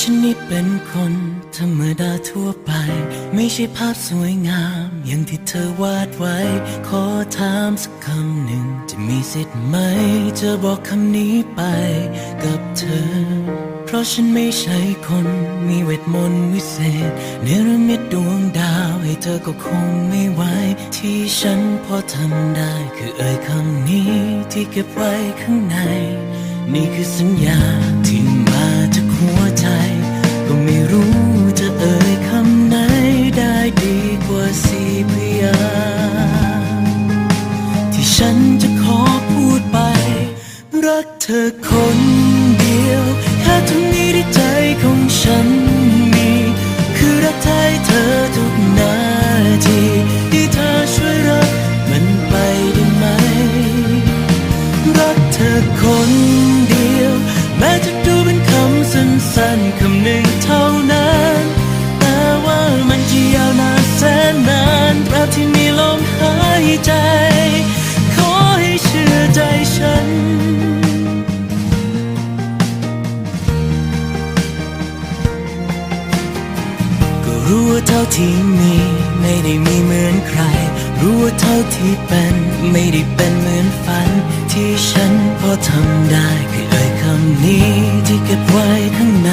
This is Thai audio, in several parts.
ฉันนี่เป็นคนธรรมดาทั่วไป ไม่ใช่ภาพสวยงามอย่างที่เธอวาดไว้ ขอถามสักคำหนึ่ง จะมีสิทธิ์ไหมจะบอกคำนี้ไปกับเธอ เพราะฉันไม่ใช่คนมีเวทมนต์วิเศษ เนรมิตดวงดาวให้เธอก็คงไม่ไหวที่ฉันพอทำได้ คือเอ่ยคำนี้ที่เก็บไว้ข้างใน นี่คือสัญญาที่มาจากหัวใจ รู้จะเอ่ยคำไหนได้ดีกว่าสีพยางที่ฉันจะขอพูดไป รักเธอคน รู้ว่าเท่าที่มีไม่ได้มีเหมือนใคร รู้ว่าเท่าที่เป็นไม่ได้เป็นเหมือนฝัน ที่ฉันพอทำได้คือเอ่ยคำนี้ที่เก็บไว้ข้างใน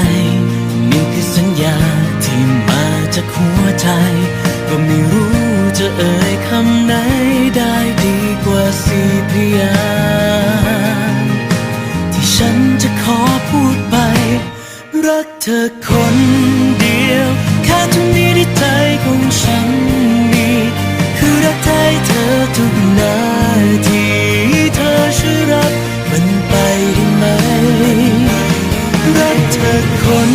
นี่คือสัญญาที่มาจากหัวใจ ก็ไม่รู้จะเอ่ยคำไหนได้ดีกว่าสี่พยางที่ฉันจะขอพูดไป รักเธอคน ฉันมีคือรักแท้เธอทุกนาทีเธอช่วยรับมันไปได้ไหมรักเธอคน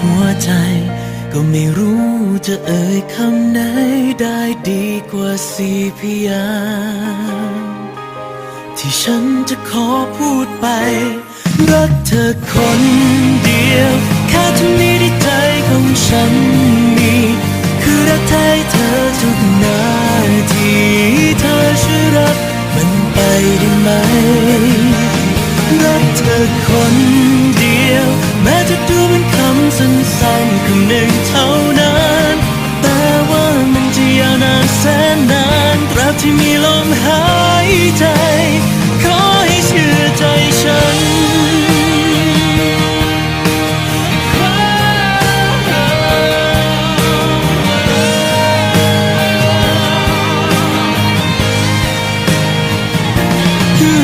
หัวใจ ก็ไม่รู้จะเอ่ยคำไหนได้ดีกว่าสี่พยางที่ฉันจะขอพูดไป รักเธอคนเดียว แค่ตรงนี้ที่ใจของฉันมี คือรักแท้เธอทุกนาทีเธอช่วยรักมันไปได้ไหม รักเธอคน สั้นๆคำหนึ่งเท่านั้น แต่ว่ามันจะยาวนานแสนนานตราบที่มีลมหายใจ ขอให้เชื่อใจฉัน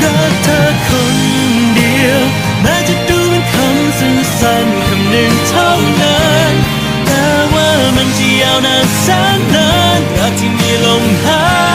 รักเธอคนเดียวแม้จะดูเป็นคำสั้นๆคำหนึ่งเท่าานาวนานแสนนานตรากที่มีลมหาย